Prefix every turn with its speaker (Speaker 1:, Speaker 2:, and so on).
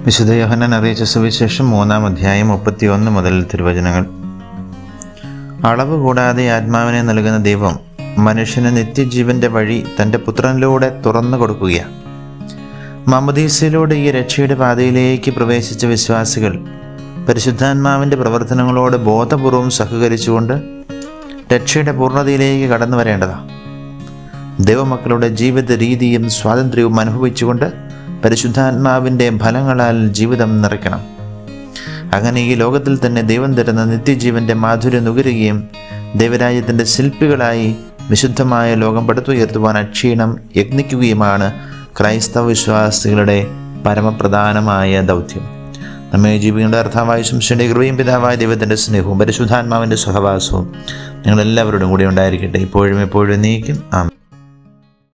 Speaker 1: വിശുദ്ധ യോഹനൻ അറിയിച്ച സുവിശേഷം മൂന്നാം അധ്യായം മുപ്പത്തിയൊന്ന് മുതൽ തിരുവചനങ്ങൾ. അളവ് കൂടാതെ ആത്മാവിനെ നൽകുന്ന ദൈവം മനുഷ്യന് നിത്യജീവന്റെ വഴി തന്റെ പുത്രനിലൂടെ തുറന്നു കൊടുക്കുകയാണ്. മമദീസയിലൂടെ ഈ രക്ഷയുടെ പാതയിലേക്ക് പ്രവേശിച്ച വിശ്വാസികൾ പരിശുദ്ധാത്മാവിന്റെ പ്രവർത്തനങ്ങളോട് ബോധപൂർവം സഹകരിച്ചുകൊണ്ട് രക്ഷയുടെ പൂർണതയിലേക്ക് കടന്നു വരേണ്ടതാണ്. ദൈവമക്കളുടെ ജീവിത രീതിയും സ്വാതന്ത്ര്യവും അനുഭവിച്ചുകൊണ്ട് പരിശുദ്ധാത്മാവിന്റെ ഫലങ്ങളാൽ ജീവിതം നിറയ്ക്കണം. അങ്ങനെ ഈ ലോകത്തിൽ തന്നെ ദൈവം തരുന്ന നിത്യജീവന്റെ മാധുര്യം നുകരുകയും ദൈവരാജ്യത്തിന്റെ ശില്പികളായി വിശുദ്ധമായ ലോകം പടുത്തുയർത്തുവാൻ അക്ഷീണം യത്നിക്കുകയുമാണ് ക്രൈസ്തവ വിശ്വാസികളുടെ പരമപ്രധാനമായ ദൗത്യം. നമ്മെ ജീവിക്കേണ്ട അർത്ഥമായ ശംശയുടെ കൃപയും പിതാവായ ദൈവത്തിന്റെ സ്നേഹവും പരിശുദ്ധാത്മാവിന്റെ സഹവാസവും നിങ്ങളെല്ലാവരോടും കൂടി ഉണ്ടായിരിക്കട്ടെ. ഇപ്പോഴും എപ്പോഴും നീക്കും ആമേ